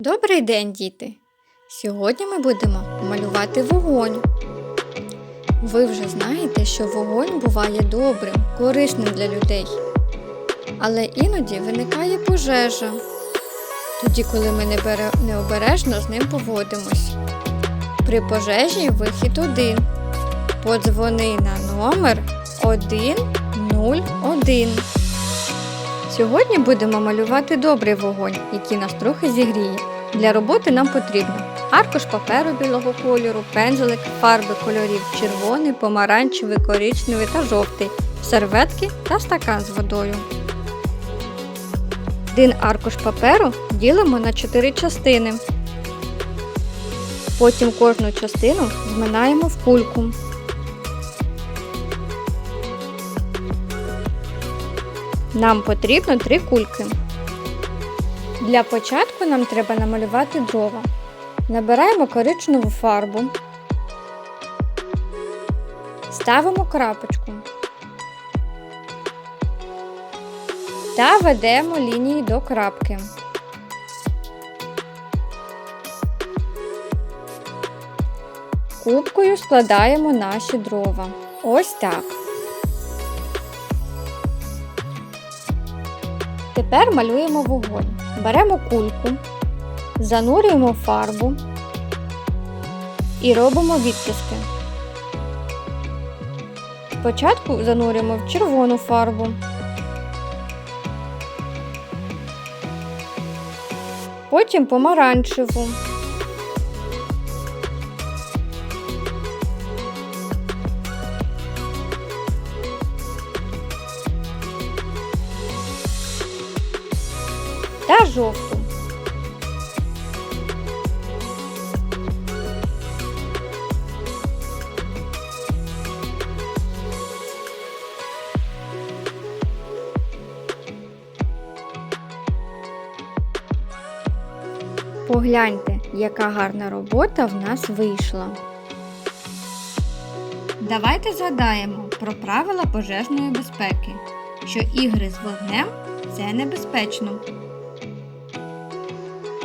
Добрий день, діти! Сьогодні ми будемо малювати вогонь. Ви вже знаєте, що вогонь буває добрим, корисним для людей. Але іноді виникає пожежа. Тоді, коли ми необережно з ним поводимось. При пожежі вихід один. Подзвони на номер 101. Сьогодні будемо малювати добрий вогонь, який нас трохи зігріє. Для роботи нам потрібно аркуш паперу білого кольору, пензлик, фарби кольорів червоний, помаранчевий, коричневий та жовтий, серветки та стакан з водою. Один аркуш паперу ділимо на 4 частини. Потім кожну частину зминаємо в кульку. Нам потрібно три кульки. Для початку нам треба намалювати дрова. Набираємо коричневу фарбу, ставимо крапочку та ведемо лінії до крапки. Кубкою складаємо наші дрова. Ось так. Тепер малюємо вогонь. Беремо кульку, занурюємо фарбу і робимо відтиски. Спочатку занурюємо в червону фарбу. Потім помаранчеву. Та жовту. Погляньте, яка гарна робота в нас вийшла. Давайте згадаємо про правила пожежної безпеки, що ігри з вогнем це небезпечно.